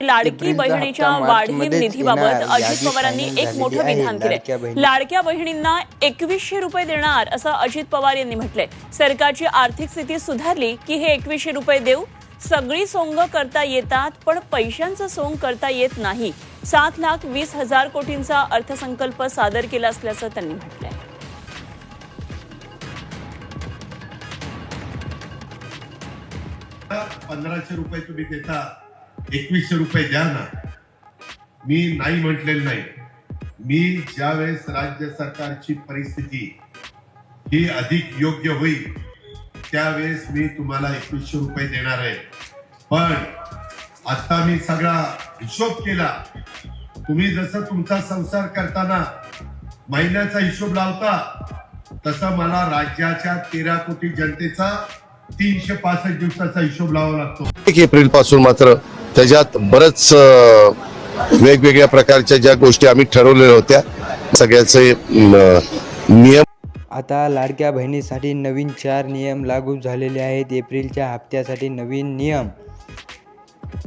लाडकी बहिणीच्या वाढीव निधीबाबत. अजित पवारांनी एक मोठं. विधान लाडक्या केलंय लाडक्या बहिणींना एकवीसशे रुपये देणार असं अजित पवार यांनी म्हटलंय. सरकारची आर्थिक स्थिती सुधारली की हे एकवीसशे रुपये देऊ सगळी सोंग करता येतात पण पैशांचं सोंग करता येत नाही. सात लाख वीस हजार कोटींचा अर्थसंकल्प सादर केला असल्याचं त्यांनी म्हटलंय. पंधराशे रुपये तुम्ही देता. एकवीसशे रुपये द्या ना. मी नाही म्हटलेलं नाही. मी ज्यावेळेस राज्य सरकारची परिस्थिती ही अधिक योग्य होईल त्यावेळेस मी तुम्हाला एकवीसशे रुपये देणार आहे. पण आता मी सगळा हिशोब केला. तुम्ही जसं तुमचा संसार करताना महिन्याचा हिशोब लावता तसं मला राज्याच्या तेरा कोटी जनतेचा तीनशे पासष्ट दिवसाचा हिशोब लावा लागतो. एक एप्रिलपासून मात्र त्याच्यात बरंच वेगवेगळ्या प्रकारच्या ज्या गोष्टी आम्ही ठरवलेल्या होत्या सगळ्याचे नियम आता लाडक्या बहिणीसाठी नवीन चार नियम लागू झालेले आहेत. एप्रिलच्या हप्त्यासाठी नवीन नियम.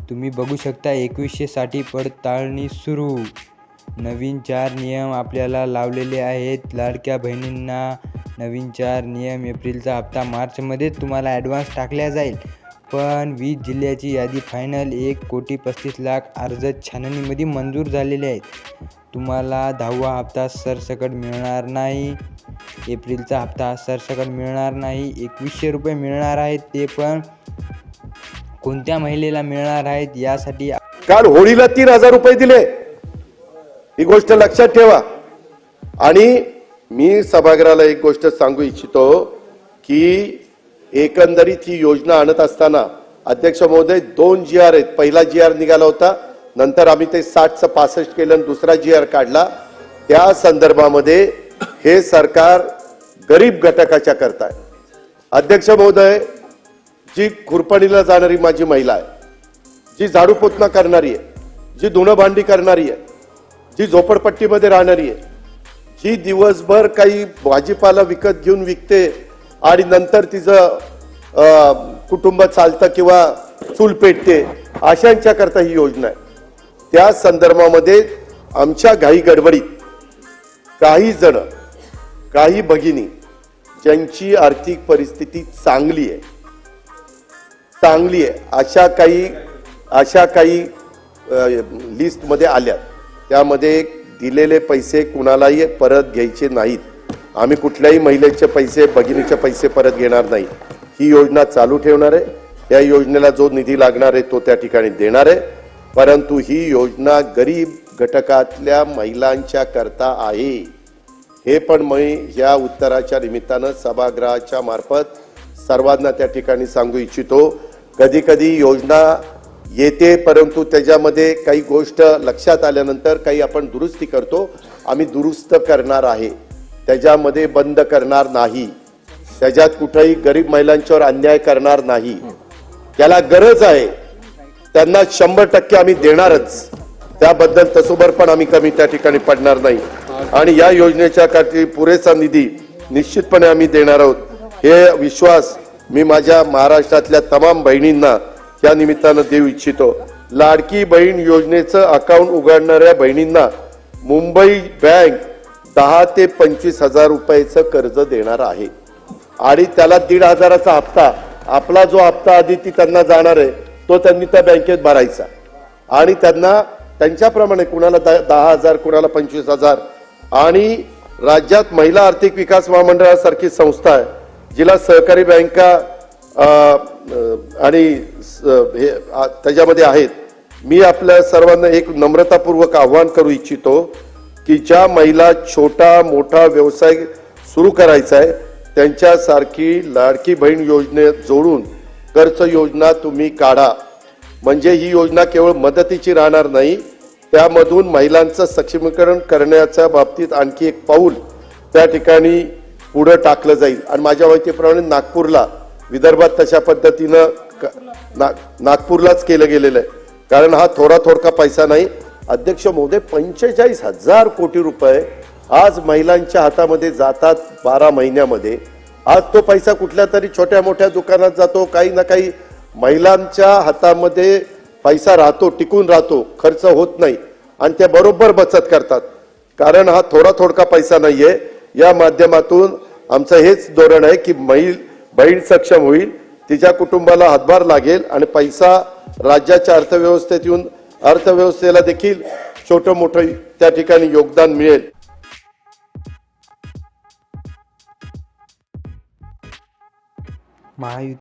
तुम्ही बघू शकता एकवीसशेसाठी पडताळणी सुरू. नवीन चार नियम आपल्याला लावलेले आहेत. लाडक्या बहिणींना नवीन चार नियम एप्रिलचा हप्ता मार्चमध्येच तुम्हाला ॲडव्हान्स टाकल्या जाईल. पण वीस जिल्ह्याची यादी फायनल एक कोटी पस्तीस लाख अर्ज छाननीमध्ये मंजूर झालेले आहेत. तुम्हाला दहावा हप्ता सरसकट मिळणार नाही. एप्रिलचा हप्ता सरसकट मिळणार नाही. एकवीसशे रुपये मिळणार आहेत ते पण कोणत्या महिलेला मिळणार आहेत यासाठी काल होळीला तीन हजार रुपये दिले. ही गोष्ट लक्षात ठेवा. आणि मी सभागृहाला एक गोष्ट सांगू इच्छितो की एकंदरीत ही योजना आणत असताना अध्यक्ष महोदय दोन जी आर आहेत. पहिला जी आर निघाला होता. नंतर आम्ही ते साठचं पासष्ट केलं आणि दुसरा जी आर काढला. त्या संदर्भामध्ये हे सरकार गरीब घटकाच्या करताय. अध्यक्ष महोदय जी खुरपणीला जाणारी माझी महिला आहे जी झाडू पोतना करणारी आहे जी धुणं भांडी करणारी आहे जी झोपडपट्टीमध्ये राहणारी आहे जी दिवसभर काही भाजीपाला विकत घेऊन विकते आणि नंतर तिचं कुटुंब चालतं किंवा चूल पेटते अशांच्या करता ही योजना आहे. त्या संदर्भामध्ये आमच्या घाई गडबडीत काही जण काही भगिनी ज्यांची आर्थिक परिस्थिती चांगली आहे चांगली आहे अशा काही अशा काही लिस्टमध्ये आल्या त्यामध्ये दिलेले पैसे कुणालाही परत घ्यायचे नाहीत. आम्ही कुठल्याही महिलेचे पैसे भगिनीचे पैसे परत घेणार नाही. ही योजना चालू ठेवणार आहे. या योजनेला जो निधी लागणार आहे तो त्या ठिकाणी देणार आहे. परंतु ही योजना गरीब घटकातल्या महिलांच्या करता आहे. हे पण मी या उत्तराच्या निमित्तानं सभागृहाच्या मार्फत सर्वांना त्या ठिकाणी सांगू इच्छितो. कधी कधी योजना येते परंतु त्याच्यामध्ये काही गोष्ट लक्षात आल्यानंतर काही आपण दुरुस्ती करतो. आम्ही दुरुस्त करणार आहे. त्याच्यामध्ये बंद करणार नाही. त्याच्यात कुठेही गरीब महिलांच्यावर अन्याय करणार नाही. त्याला गरज आहे त्यांना शंभर टक्के आम्ही देणारच. त्याबद्दल तसोबर पण आम्ही कमी त्या ठिकाणी पडणार नाही. आणि या योजनेच्या साठी पुरेसा निधी निश्चितपणे आम्ही देणार आहोत. हे विश्वास मी माझ्या महाराष्ट्रातल्या तमाम बहिणींना या निमित्तानं देऊ इच्छितो. लाडकी बहीण योजनेचं अकाउंट उघडणाऱ्या बहिणींना मुंबई बँक दहा ते पंचवीस हजार रुपयाचं कर्ज देणार आहे. आणि त्याला दीड हजाराचा हप्ता आपला जो हप्ता आधी ती त्यांना जाणार आहे तो त्यांनी त्या बँकेत भरायचा. आणि त्यांना त्यांच्याप्रमाणे कुणाला द- दहा हजार कुणाला पंचवीस हजार. आणि राज्यात महिला आर्थिक विकास महामंडळासारखी संस्था आहे जिला सहकारी बँका आणि स- हे त्याच्यामध्ये आहेत. मी आपल्या सर्वांना एक नम्रतापूर्वक आव्हान करू इच्छितो की ज्या महिला छोटा मोठा व्यवसाय सुरू करायचा आहे त्यांच्यासारखी लाडकी बहीण योजनेत जोडून कर्ज योजना तुम्ही काढा. म्हणजे ही योजना केवळ मदतीची राहणार नाही त्यामधून महिलांचं सक्षमीकरण करण्याच्या बाबतीत आणखी एक पाऊल त्या ठिकाणी पुढं टाकलं जाईल. आणि माझ्या माहितीप्रमाणे नागपूरला विदर्भात तशा पद्धतीनं क- ना- नागपूरलाच केलं गेलेलं आहे. कारण हा थोडा थोडका पैसा नाही अध्यक्ष महोदय पंचेचाळीस हजार कोटी रुपये आज महिलांच्या हातामध्ये जातात बारा महिन्यामध्ये. आज तो पैसा कुठल्या तरी छोट्या मोठ्या दुकानात जातो काही ना काही महिलांच्या हातामध्ये पैसा राहतो टिकून राहतो खर्च होत नाही आणि त्या बरोबर बचत करतात. कारण हा थोडा थोडका पैसा नाहीये. या माध्यमातून आमचं हेच धोरण आहे की महिल बहीण सक्षम होईल तिच्या कुटुंबाला हातभार लागेल आणि पैसा राज्याच्या अर्थव्यवस्थेत येऊन अर्थव्यवस्थेला देखील छोटं मोठं त्या ठिकाणी योगदान मिळेल. महायुती